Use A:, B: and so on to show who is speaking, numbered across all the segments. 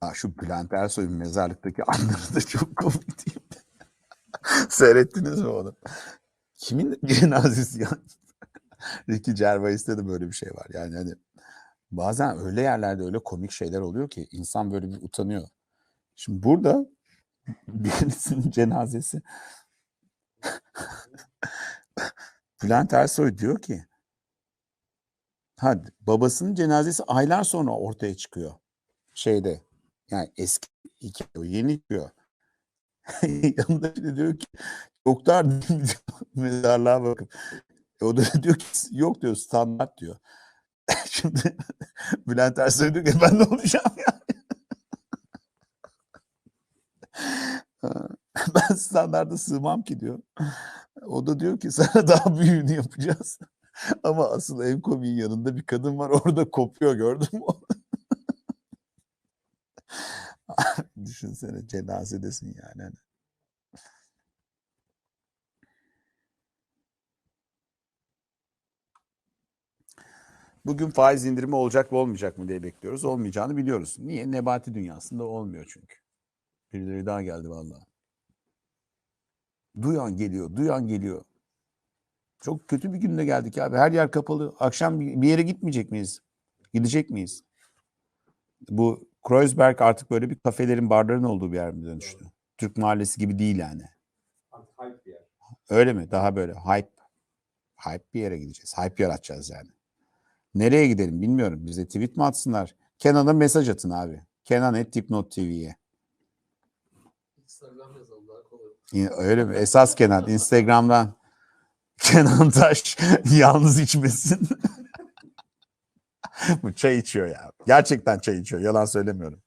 A: Ha, şu Bülent Ersoy'un mezarlıktaki anları da çok komik değil mi? Seyrettiniz mi onu? Kimin cenazesi ya? Ricky Gervais'te de böyle bir şey var. Yani hani bazen öyle yerlerde öyle komik şeyler oluyor ki insan böyle bir utanıyor. Şimdi burada birisinin cenazesi Bülent Ersoy diyor ki hadi babasının cenazesi aylar sonra ortaya çıkıyor. Şeyde yani eski hikaye o yeni diyor. Yanında bir de diyor ki çok diyor, mezarlığa bakıp. E o da diyor ki yok diyor standart diyor. Şimdi Bülent Ersoy diyor ki ben ne olacağım ya? ben standarda sığmam ki diyor. O da diyor ki sana daha büyüğünü yapacağız. Ama asıl en komiğin yanında bir kadın var orada kopuyor gördün mü? Düşünsene cenazedesin yani. Hani. Bugün faiz indirimi olacak mı olmayacak mı diye bekliyoruz. Olmayacağını biliyoruz. Niye? Nebati dünyasında olmuyor çünkü. Birileri daha geldi vallahi. Duyan geliyor, duyan geliyor. Çok kötü bir günde geldik abi. Her yer kapalı. Akşam bir yere gitmeyecek miyiz? Gidecek miyiz? Bu Kreuzberg artık böyle bir kafelerin, barların olduğu bir yer mi dönüştü? Türk mahallesi gibi değil yani.
B: Hype bir yer.
A: Öyle mi? Daha böyle hype. Hype bir yere gideceğiz. Hype yaratacağız yani. Nereye gidelim bilmiyorum. Bize tweet mi atsınlar? Kenan'a mesaj atın abi. Kenan et Dipnot TV'ye.
B: Instagram yazalım daha kolay.
A: İ- Öyle mi? Esas Kenan. Instagram'dan Kenan Taş yalnız içmesin. Bu çay içiyor ya. Gerçekten çay içiyor. Yalan söylemiyorum.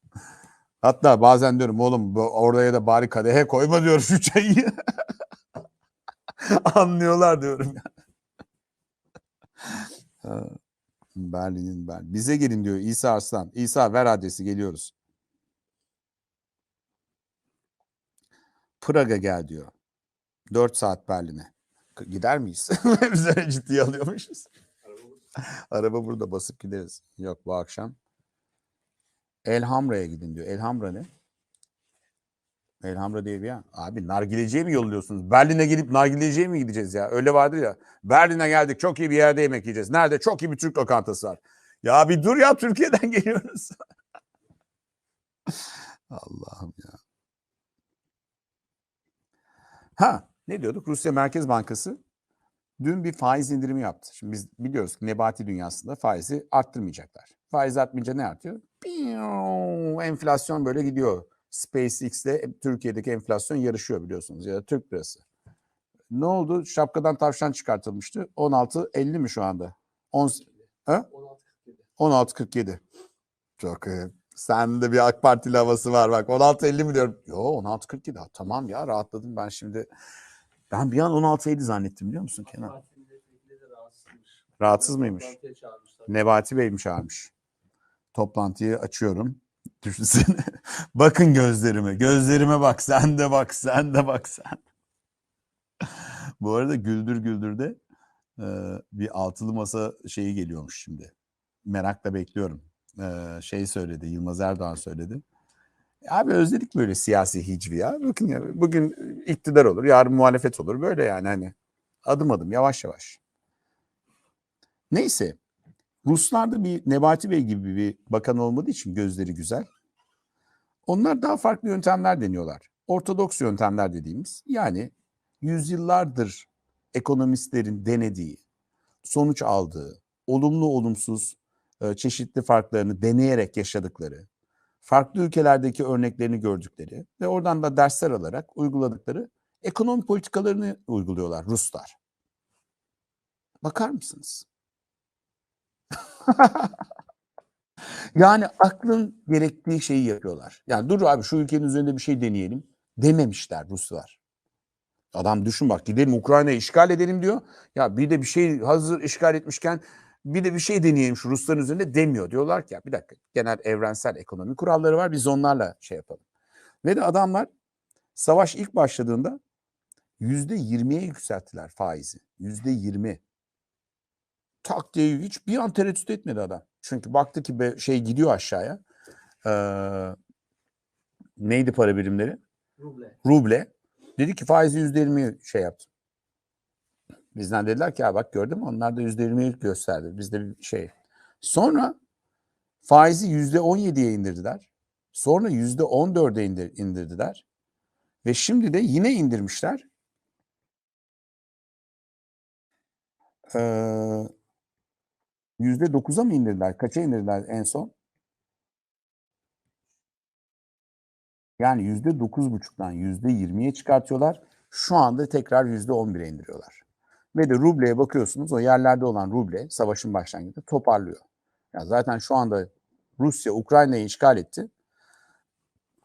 A: Hatta bazen diyorum oğlum oraya da bari kadehe koyma diyor şu çayı. Anlıyorlar diyorum ya. Berlin'in Berlin. Bize gelin diyor İsa Arslan. İsa ver adresi geliyoruz. Praga gel diyor. 4 saat Berlin'e. Gider miyiz? Biz öyle ciddiye alıyormuşuz.
B: Araba bu.
A: Araba burada basıp gideriz. Yok bu akşam. Elhamra'ya gidin diyor. Elhamra ne? Elhamra diye bir yer. Abi nargileciye mi yolluyorsunuz? Berlin'e gelip nargileciye mi gideceğiz ya? Öyle vardır ya. Berlin'e geldik çok iyi bir yerde yemek yiyeceğiz. Nerede? Çok iyi bir Türk lokantası var. Ya bir dur ya Türkiye'den geliyoruz. Allah'ım ya. Ha ne diyorduk? Rusya Merkez Bankası dün bir faiz indirimi yaptı. Şimdi biz biliyoruz ki nebati dünyasında faizi arttırmayacaklar. Faiz artmayınca ne artıyor? Enflasyon böyle gidiyor. SpaceX'le Türkiye'deki enflasyon yarışıyor biliyorsunuz ya da Türk lirası. Ne oldu? Şapkadan tavşan çıkartılmıştı. 16.50 mi şu anda? 10, ha?
B: 16.47.
A: 16.47. Çok iyi. Sende bir AK Partili havası var bak. 16.50 mi diyorum? Yo 16.47. Ha, tamam ya rahatladım ben şimdi. Ben bir an 16.50 zannettim biliyor musun Kenan? Rahatsız mıymış? Nebati Bey mi çağırmış? Toplantıyı açıyorum. Düşünsene. Bakın gözlerime. Gözlerime bak. Sen de bak. Sen de bak sen. Bu arada Güldür Güldür'de e, bir altılı masa şeyi geliyormuş şimdi. Merakla bekliyorum. E, şey söyledi. Yılmaz Erdoğan söyledi. Abi özledik böyle siyasi hicvi ya. Bakın ya bugün iktidar olur, yarın muhalefet olur. Böyle yani hani adım adım yavaş yavaş. Neyse Ruslarda bir Nebati Bey gibi bir bakan olmadığı için gözleri güzel. Onlar daha farklı yöntemler deniyorlar. Ortodoks yöntemler dediğimiz yani yüzyıllardır ekonomistlerin denediği, sonuç aldığı, olumlu olumsuz e, çeşitli farklarını deneyerek yaşadıkları, farklı ülkelerdeki örneklerini gördükleri ve oradan da dersler alarak uyguladıkları ekonomi politikalarını uyguluyorlar Ruslar. Bakar mısınız? yani aklın gerektiği şeyi yapıyorlar. Yani dur abi şu ülkenin üzerinde bir şey deneyelim dememişler Ruslar. Adam düşün bak gidelim Ukrayna'yı işgal edelim diyor. Ya bir de bir şey hazır işgal etmişken bir de bir şey deneyelim şu Rusların üzerinde demiyor. Diyorlar ki ya bir dakika genel evrensel ekonomi kuralları var biz onlarla şey yapalım. Ve de adamlar savaş ilk başladığında yüzde yirmiye yükselttiler faizi. Yüzde yirmi tak diye hiç bir an tereddüt etmedi adam. Çünkü baktı ki be, şey gidiyor aşağıya. Ee, neydi para birimleri?
B: Ruble.
A: Ruble. Dedi ki faizi %20 şey yaptı. Bizden dediler ki ya bak gördün mü onlar da %20 gösterdi. Bizde bir şey. Sonra faizi %17'ye indirdiler. Sonra %14'e indir, indirdiler. Ve şimdi de yine indirmişler. Ee, %9'a mı indirdiler? Kaça indirdiler en son? Yani yüzde dokuz buçuktan yüzde yirmiye çıkartıyorlar. Şu anda tekrar yüzde on bire indiriyorlar. Ve de rubleye bakıyorsunuz o yerlerde olan ruble savaşın başlangıcında toparlıyor. Yani zaten şu anda Rusya Ukrayna'yı işgal etti.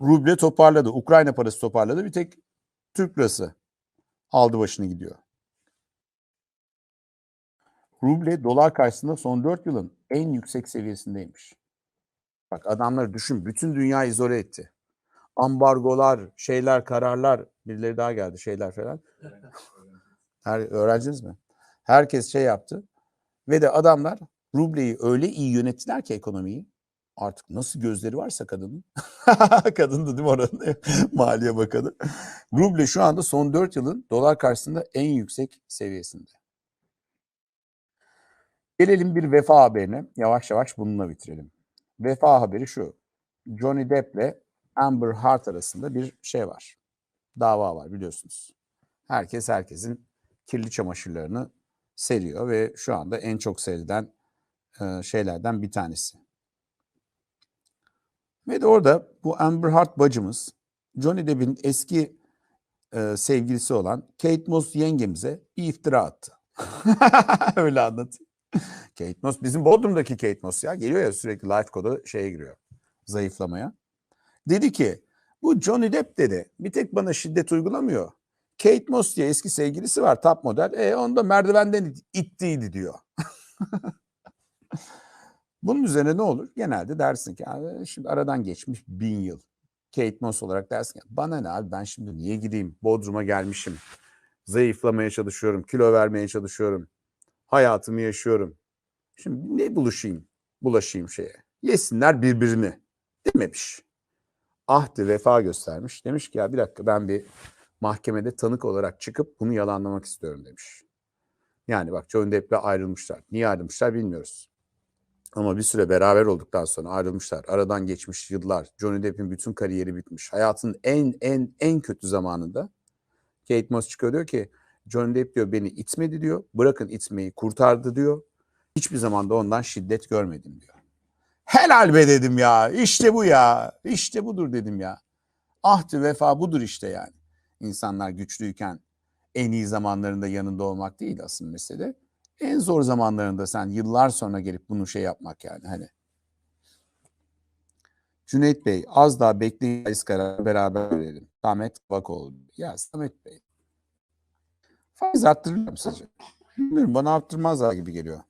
A: Ruble toparladı. Ukrayna parası toparladı. Bir tek Türk lirası aldı başını gidiyor. Ruble dolar karşısında son 4 yılın en yüksek seviyesindeymiş. Bak adamları düşün. Bütün dünya izole etti ambargolar, şeyler, kararlar, birileri daha geldi şeyler falan. Her, öğrenciniz mi? Herkes şey yaptı. Ve de adamlar rubleyi öyle iyi yönettiler ki ekonomiyi. Artık nasıl gözleri varsa kadının. Kadındı değil mi oranın maliye bakanı. Ruble şu anda son 4 yılın dolar karşısında en yüksek seviyesinde. Gelelim bir vefa haberine. Yavaş yavaş bununla bitirelim. Vefa haberi şu. Johnny Depp'le Amber Heard arasında bir şey var. Dava var biliyorsunuz. Herkes herkesin kirli çamaşırlarını seriyor ve şu anda en çok seyreden e, şeylerden bir tanesi. Ve de orada bu Amber Heard bacımız Johnny Depp'in eski e, sevgilisi olan Kate Moss yengemize bir iftira attı. Öyle anlatayım. Kate Moss bizim Bodrum'daki Kate Moss ya geliyor ya sürekli life kodu şeye giriyor zayıflamaya. Dedi ki bu Johnny Depp dedi bir tek bana şiddet uygulamıyor. Kate Moss diye eski sevgilisi var top model. E onu da merdivenden ittiydi diyor. Bunun üzerine ne olur? Genelde dersin ki abi şimdi aradan geçmiş bin yıl. Kate Moss olarak dersin ki bana ne abi ben şimdi niye gideyim? Bodrum'a gelmişim. Zayıflamaya çalışıyorum. Kilo vermeye çalışıyorum. Hayatımı yaşıyorum. Şimdi ne buluşayım? Bulaşayım şeye. Yesinler birbirini. Dememiş ahdi vefa göstermiş. Demiş ki ya bir dakika ben bir mahkemede tanık olarak çıkıp bunu yalanlamak istiyorum demiş. Yani bak Johnny Depp'le ayrılmışlar. Niye ayrılmışlar bilmiyoruz. Ama bir süre beraber olduktan sonra ayrılmışlar. Aradan geçmiş yıllar. Johnny Depp'in bütün kariyeri bitmiş. Hayatın en en en kötü zamanında Kate Moss çıkıyor diyor ki Johnny Depp diyor beni itmedi diyor. Bırakın itmeyi kurtardı diyor. Hiçbir zaman da ondan şiddet görmedim diyor. Helal be dedim ya. İşte bu ya. İşte budur dedim ya. Ahdi vefa budur işte yani. İnsanlar güçlüyken en iyi zamanlarında yanında olmak değil asıl mesele. En zor zamanlarında sen yıllar sonra gelip bunu şey yapmak yani hani. Cüneyt Bey az daha bekleyin faiz kararı beraber verelim. Samet Bakoğlu. Ya Samet Bey. Faiz arttırırlar mı sizce? Bilmiyorum bana arttırmazlar gibi geliyor.